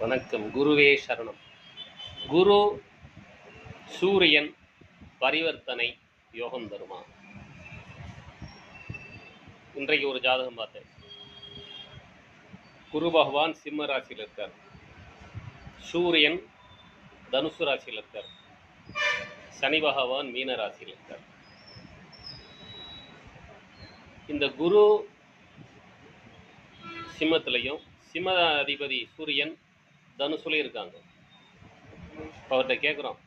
வணக்கம். குருவே சரணம். குரு சூரியன் பரிவர்த்தனை யோகம் தருமா? இன்றைக்கு ஒரு ஜாதகம் பார்த்தேன். குரு பகவான் சிம்ம ராசியில் இருக்கார். சூரியன் தனுசு ராசியில் இருக்கார். சனி பகவான் மீன ராசியில் இருக்கார். இந்த குரு சிம்மத்திலையும் சிம்ம அதிபதி சூரியன் தனுசுலையும் சொல்லியிருக்காங்க. இப்போ அவர்கிட்ட கேட்குறோம்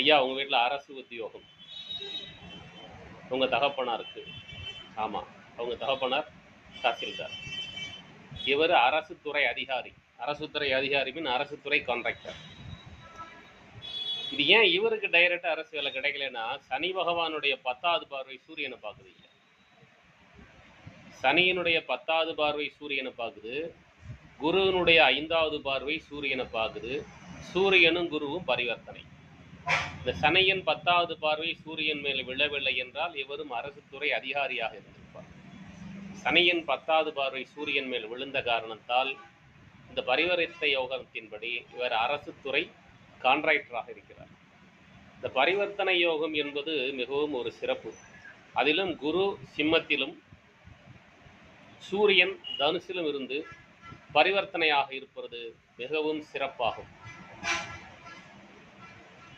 ஐயா உங்கள் வீட்டில் அரசு உத்தியோகம். உங்கள் தகப்பனார் தகப்பனாருக்கு ஆமாம் அவங்க தகப்பனார் தாசில்தார். இவர் அரசு துறை அதிகாரி. அரசு துறை அதிகாரி மீன் அரசு துறை கான்ட்ராக்டர் இது ஏன் இவருக்கு டைரக்டாக அரசு வேலை கிடைக்கலன்னா சனி பகவானுடைய பத்தாவது பார்வை சூரியனை பார்க்குது சனியினுடைய பத்தாவது பார்வை சூரியனை பார்க்குது. குருவினுடைய ஐந்தாவது பார்வை சூரியனை பார்க்குது. சூரியனும் குருவும் பரிவர்த்தனை. இந்த சனையின் பத்தாவது பார்வை சூரியன் மேல் விழவில்லை என்றால் இவரும் அரசு துறை அதிகாரியாக இருந்திருப்பார். சனையின் பத்தாவது பார்வை சூரியன் மேல் விழுந்த காரணத்தால் இந்த பரிவர்த்த யோகத்தின்படி இவர் அரசு துறை கான்ட்ராக்டராக இருக்கிறார். இந்த பரிவர்த்தனை யோகம் என்பது மிகவும் ஒரு சிறப்பு. அதிலும் குரு சிம்மத்திலும் சூரியன் தனுசிலும் இருந்து பரிவர்த்தனையாக இருப்பது மிகவும் சிறப்பாகும்.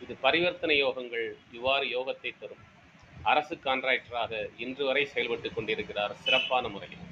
இது பரிவர்த்தனை யோகங்கள் இவ்வாறு யோகத்தை தரும். அரசு கான்ட்ராக்டராக இன்று வரை செயல்பட்டு கொண்டிருக்கிறார் சிறப்பான முறையில்.